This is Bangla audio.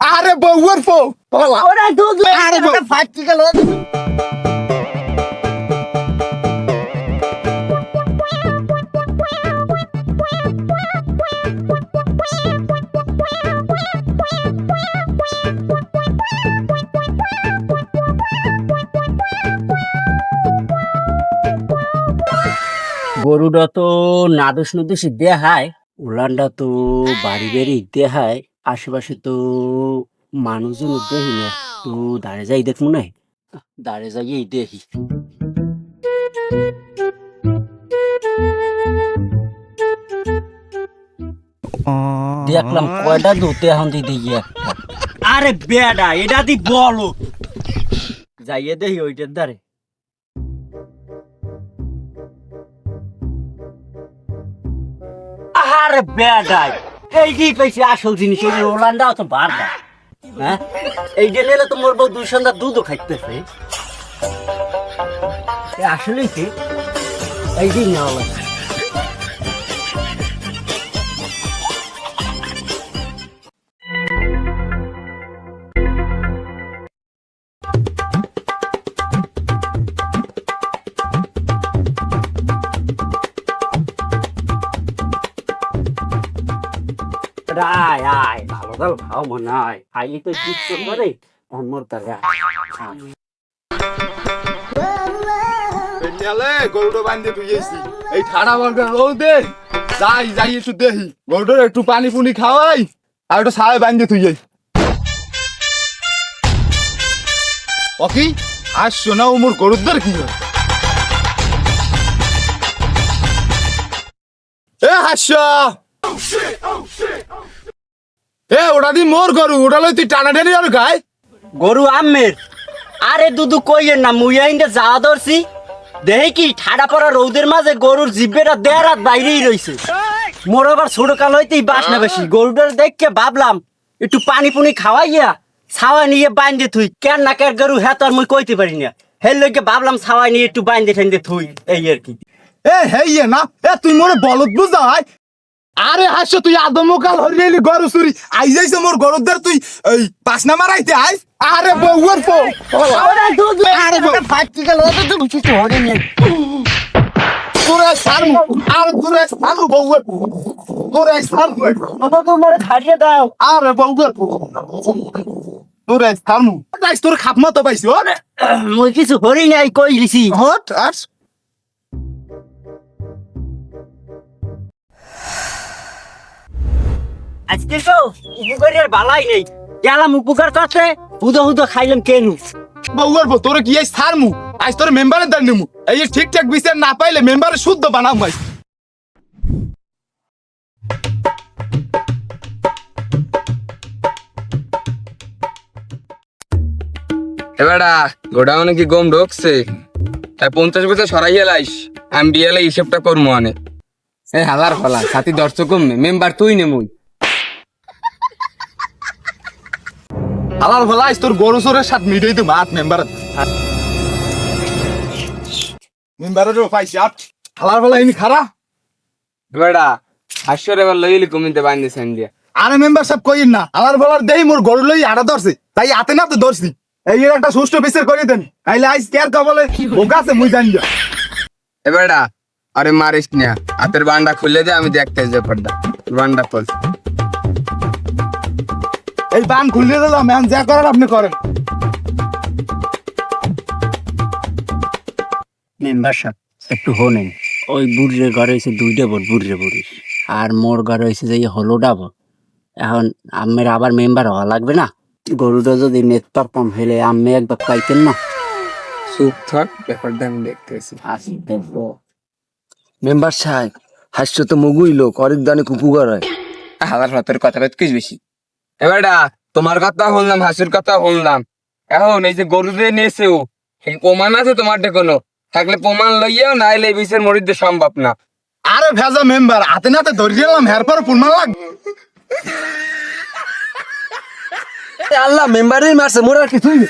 আরে বউয়ের ফো বলা ওরা দুধ আরে বউ। ফাটছি গেল। গরুটা তো নাদুস নুদুস দেখায় উলানটা তো বাড়ি বাড়ি দেখায় আশেপাশে তো মানুষজন দেখি না। তো দাঁড়ে যাই দেখব না। দাঁড়ে যাই দেখি। দেখলাম কয়টা ধুতে এখন দিদি একটা। আরে বেডা এটা দি বলো। যাইয়ে দেখি ওইটার দ্বারে আরে বেডাই এই কি পেয়েছি আসল জিনিস এই রোলান্ডাও তো বারটা হ্যাঁ? এই যে নিলে তো মোর বউ দুই সন্ধ্যা দুধও খাইতেছে। আসলেই আসলে কি? এই দিন নেওয়া লাগবে আয় আয় ভালো ভালো ভাও মনে হয়। তো করে অন্যর গরুটা বান্ধে তুই এসি এই ঠাড়া রোদে যাই যাই একটু দেখি। গরুটার একটু পানি পুনি খাওয়াই আর একটু সায় বান্ধে তুই যাই অকি আর শোনা মোর গরুদের কি হয়? এ হাস্য! এ ওটা দি মোর গরু ওটা লই তুই টানা টেনে আর গায় গরু আমের। আরে দুদু কইয়ের না মুই আইন্দে যাওয়া ধরছি। দেখি কি ঠাডা পড়া রৌদের মাঝে গরুর জিব্বেটা দেড় রাত বাইরেই রইছে। মোর আবার ছোট কাল হইতেই বাস না বেশি। গরুটার দেখকে ভাবলাম একটু পানি পুনি খাওয়াইয়া ছাওয়া নিয়ে বাইন্দে থুই। কেন না কেন গরু হ্যাঁ তো আর মুই কইতে পারি না। হের লইকে ভাবলাম ছাওয়াই নিয়ে একটু বাইন্দে ঠাইন্দে থুই এই আর কি। এ হেই না এ তুই মোরে বলত বুঝাই। আরে হাস্য তুই আদমকাল হরিয়ালি গরু চুরি। আই যাইছে মোর গরুদের তুই এই পাঁচ না মারাইতে আই? আরে বউয়ের ফো আরে বউ। ফাটছি গেল তো বুঝছিস হরে নেই তোরে সারমু আর তোরে সারমু বউয়ের তোরে সারমু। বাবা তোমার ছাড়িয়ে দাও। আরে বউয়ের তোরে সারমু। গাইস তোর খাপ মতো পাইছি ওরে মই কিছু হরি নাই কই লিছি। হট আর আজকে উপকারের বালাই নেই। গেলাম উপকার করতে হুদো হুদো খাইলাম কেনু বউয়ের তোরে কি আই সারমু আজ তোর মেম্বারের দান নিমু। এই ঠিকঠাক বিচার না পাইলে মেম্বারে শুদ্ধ বানাম ভাই। এবারা গোডাউনে কি গম ঢুকছে? তাই পঞ্চাশ বছর সরাই এলাইস আমি বিয়ালে হিসেবটা করব অনেক এই হাজার ফলা সাথী দর্শক মেম্বার তুই নে মুই। আলার ভলা আজ তোর গরু চোরের সাথে মিটাই তো মাত মেম্বার। মেম্বারেরও পাইছি আট। খারা? হাস্যর এবার লইলি কমিতে বান্ধেছেন দিয়া আরে মেম্বার সব কইন না। আলার ভলার দেই মোর গরু লই আড়া ধরছে। তাই হাতে না তো ধরছি। এই এর একটা সুষ্ঠু বিচার করে দেন। তাইলে আইস কেয়ার কবলে? বোকা আছে মুই জানি না। এবারা আরে মারিস না। হাতের বান্ডা খুলে দে আমি দেখতে যে পর্দা বান্ডা খোল এই বান খুলে দিলাম এখন যা করার আপনি করেন। মেম্বার সাহেব একটু হনেন ওই বুড়ির ঘরে হয়েছে দুইটা বোট বুড়ির বুড়ি। আর মোর ঘরে হয়েছে যে হলোটা এখন আমের আবার মেম্বার হওয়া লাগবে না? গরুটা যদি নেতার কম হইলে আমি একবার পাইতেন না? চুপ থাক ব্যাপারটা আমি দেখতেছি আসি দেখব মেম্বার সাহেব হাস্য তো মগুই লোক অনেক দানে উপকার হয় হাজার হাতের কথা কিছু বেশি। এবারটা তোমার কথা শুনলাম হাসির কথা শুনলাম। এখন এই যে গরু যে নেচো সেই প্রমাণ আছে তোমার কোনো? থাকলে প্রমাণ লইয়াও না এলে বিশের বিষয়ের মরিতে সম্ভব না। আরে ভেজা মেম্বার হাতে নাতে ধরে দিলাম হের পর পুনমান লাগ আল্লাহ মেম্বারই মারছে মোর আর কিছুই।